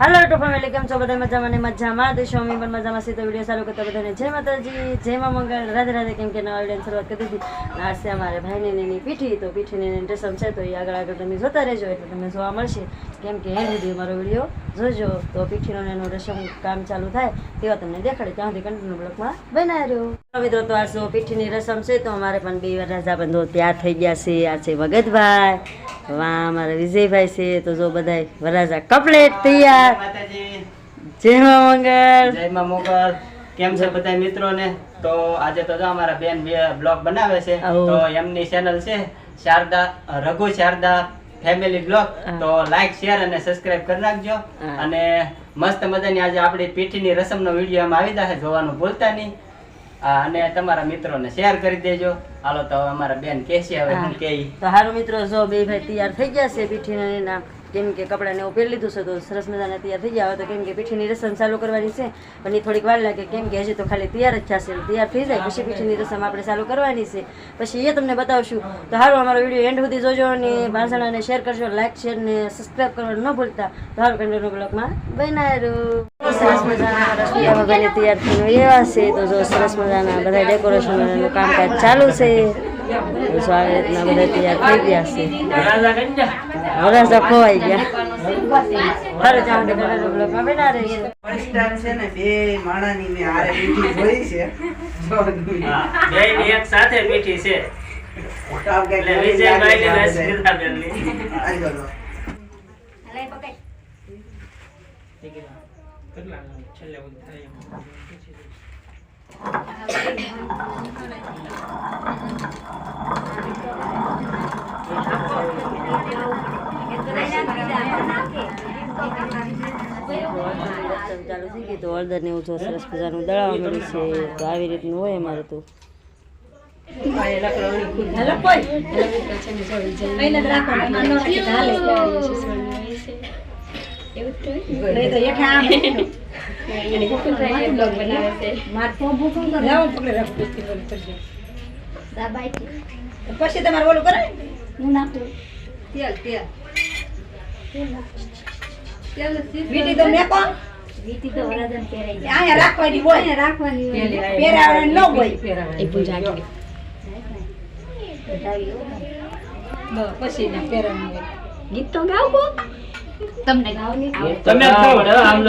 હાલો two family કેમ છો બધા મજામાં ને મજામાં. તો સ્વામી પણ મજામાં છે. તો વીડિયો સારું કરતા બધાને જય માતાજી, જય મા મંગળ. રાધે રાધે. કેમ કે નવા વીડિયો શરૂઆત કરી દીધી. અને અમારે ભાઈની નેની પીઠી. તો પીઠીની નેની રસમ છે. તો એ આગળ આગળ તમે જોતા રહેજો. એટલે તમને જોવા મળશે. કેમ કે એ સુધી અમારો વીડિયો જોજો. તો પીઠીનો એનું રસમ કામ ચાલુ થાય તેવા તમને દેખાડે. ત્યાં સુધી કન્ટિન્યુ બ્લોકમાં બનાવી રહ્યો. મિત્રો, તો આ પીઠીની રસમ છે. તો અમારે પણ બે રાજા બંધો તૈયાર થઈ ગયા છે. આ છે ભગતભાઈ. વાહ અમારા વિજયભાઈ છે તો જો બધાય વરાજા કપલેટ તૈયાર. જય મા મંગળ જય મા મોગલ. કેમ છે બધા મિત્રોને? તો આજે તો જો અમારા બેન બે બ્લોગ બનાવે છે. તો એમની ચેનલ છે શારદા રઘુ શારદા ફેમિલી બ્લોગ તો લાઈક શેર અને સબસ્ક્રાઇબ કરી નાખજો અને મસ્ત મજાની આજે આપણી પીઠીની રસમનો વીડિયો એમાં આવી જશે જોવાનું ભૂલતા નહીં. અને તમારા મિત્રોને શેર કરી દેજો. હાલો તો અમારા બેન કેસી હવે હું કે તો હારું મિત્રો જો બે ભાઈ તૈયાર થઈ ગયા છે પીઠીના કેમ કે કપડાને એવું પહેરી લીધું છે તો સરસ મજાના તૈયાર થઈ હવે તો કેમ કે પીઠીની રસમ ચાલુ કરવાની છે. પણ એ થોડીક વાર લાગે કેમ કે હજી તો ખાલી તૈયાર જ થશે. તૈયાર થઈ જાય પછી પીઠીની રસમ આપણે ચાલુ કરવાની છે. પછી એ તમને બતાવશું. તો સારું અમારો વીડિયો એન્ડ સુધી જોજો અને બાંસણાને શેર કરજો લાઇક શેર ને સબસ્ક્રાઈબ કરવાનું ન ભૂલતા. તો હારું કન્ટિન્યુ બ્લોગમાં બનાવ્યું સરસ મજાના વગરની તૈયાર થઈને એવા છે. તો સરસ મજાના બધા ડેકોરેશનનું કામકાજ ચાલુ છે. તૈયાર થઈ ગયા છે. ખોવાઈ ગયા. ચાલો તો ફર્સ્ટ ટાઈમ છે ને બે માણાની મેં હારે પીઠી જોઈ છે. એક સાથે પીઠી છે. તો ચાલુ થઈ ગયું તો હળદર ને એવું જો સરસ મજાનું દળાવા મળ્યું છે તો આવી રીતનું હોય અમારે તો પછી તમારે ઓલું કરે તેલ તેલ વીટી તો મેકો અહીંયા રાખવાની હોય. પહેરાવવાની ન હોય. પછી ના પહેરવાનું ગીત તો ગાવ કો તમને તમે ગાઓ ને, નામ ન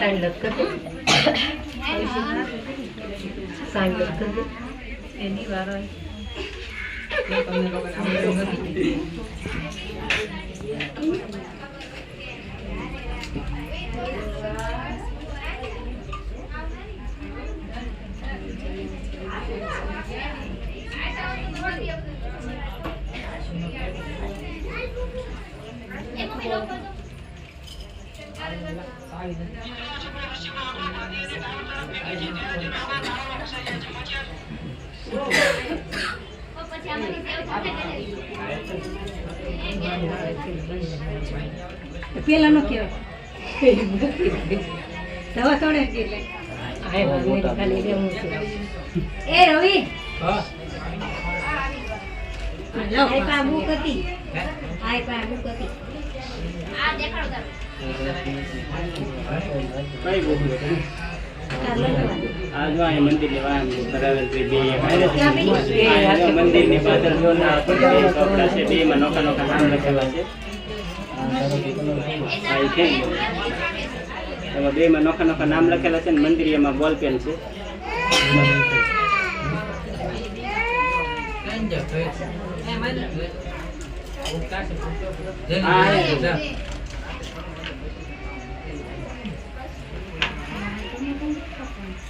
Sen lật cất Sen lật cất Em đi vào rồi Hãy subscribe cho kênh Ghiền Mì પેલા નો કહેવાય. દવા તોડે એટલે. એ રવિ. આય પા બુક હતી. આય પા બુક હતી. કઈ બોલું? આ જો અહીંયા મંદિરની વાહન બરાબર છે, બે હારે છે. પાછળ બે કપડાં છે, બેયમાં નોખા નોખા નામ લખેલા છે. એમાં બેયમાં નોખા નોખા નામ લખેલા છે ને મંદિર એમાં બોલ પેન છે આ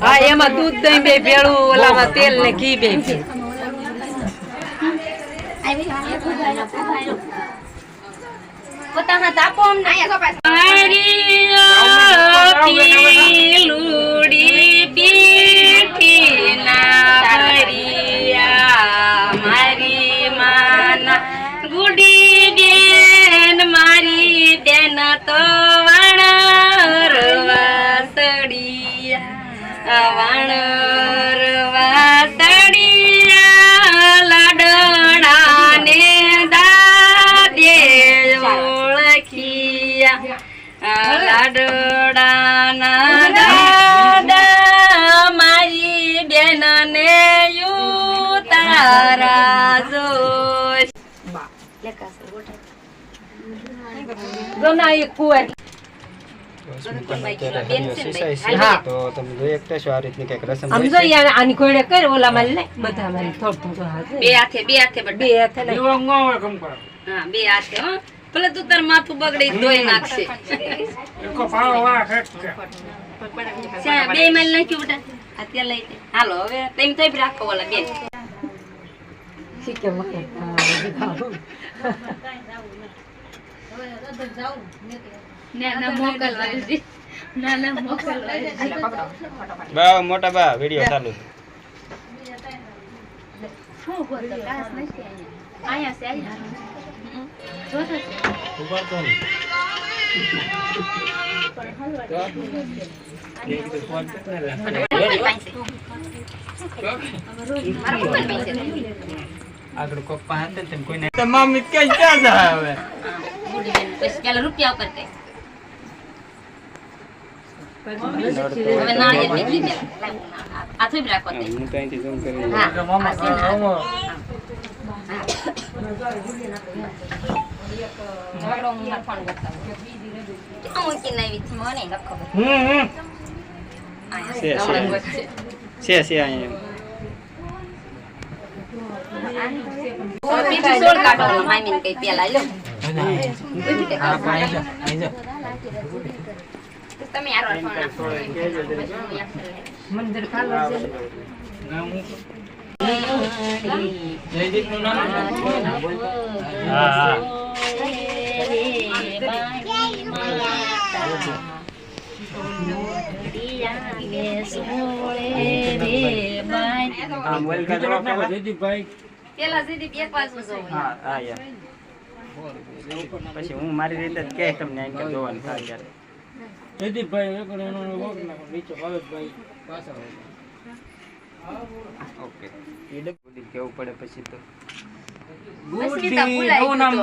હા એમાં દૂધ દહીં બે ભેળું ઓલામાં તેલ ને ઘી બે પોતાના તાપો અમને પીલુડી પીઠીના ભરિયા મારી માના ગુડી બેન મારી બેન તો હા બે હાથે હો. ભલે તું તાર માથું બગડી ધોઈ નાખશે. બે માલ નાખ્યું બેટા. અત્યારે લઈ હાલો હવે તમે તો રાખો ઓલા બેન. શીખે. બા મોટા બા વિડિયો ચાલુ છે. અહીંયા? છે અહીંયા. જોતો છે? આગળ કોક પાસે હતા ને કોઈને તમામ ક્યાં ક્યાં જાય હવે? પછી પેલા રૂપિયા ઉપર કઈ. હવે નાળિયેર નીકળી પેલા આ રાખો તે. હું તો અહીંથી zoom કરી છે અહીંયા. બીજું સોળ મામીને કઈ પેલા લ્યો. મંદિર ખાલી છે. હા પેલા. સીધી બે પાછું જોવું. હા હા યાર પછી હું મારી રીતે જ કહે તમને એમ કે જોવાનું થાય ત્યારે. ઓકે. ગુડી કેવું પડે પછી તો? અસ્મિતા તો.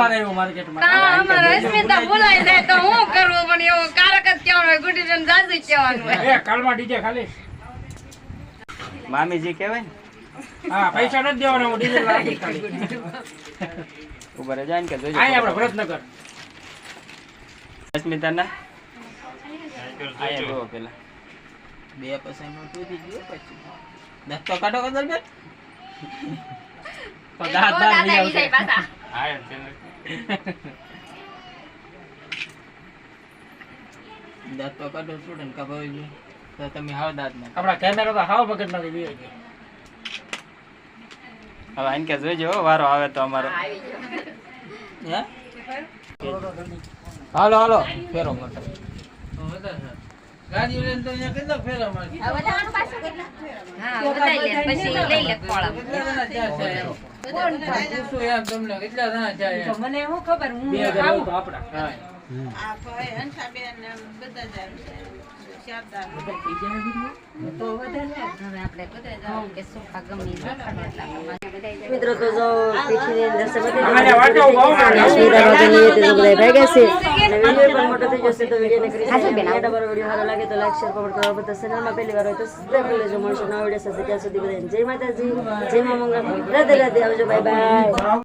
કાં અમારે અસ્મિતા ભૂલાઈ જાય તો હું કરવું? પણ એવું કારક જ કહેવાનું હોય ગુડીબેન જાજુ જ કહેવાનું હોય. મામીજી કહેવાય ને? પૈસા નથી દેવાના હું ડીઝલ રાખી ઊભા રહે જાય ને કે જોજો. અહીંયા આપણે ભરતનગર. અસ્મિતાના આયા જોવો પેલા. બે પછી નો તૂટી ગયો પછી દસ તો કાઢો કદર બે તો નહીં આવશે પાછા. દાંત તો કાઢો સ્ટુડન્ટ ને કપાવી તો તમે હાવ દાંત ના આપણા કેમેરા તો હાવ મગજ નથી બે હવે આઈને કે જોઈજો હો, વારો આવે તો અમારો. હાલો હાલો. ફેરો મોટો. ગાડી લઈને તો અહીંયા કેટલા ફેરો મારી. હવે વધારવાનું પાછું કેટલા? હા વધારી લે પછી લઈ લે ખોળા પૂછું એમ તમને કેટલા જણા જાય મને શું ખબર? હું આવું. આ ભાઈ હંસાબેન બધા જાય. મિત્રો તો જો લાગે તો લાઈક શેર કમેન્ટ કરો બધા ચેનલમાં પહેલી વાર હોય તો સબસ્ક્રાઈબ કરી લેજો. મળશું નવા વીડિયો સાથે. ત્યાં સુધી બધા જય માતાજી જય મા મંગળ રાધે રાધે. આવજો બાય બાય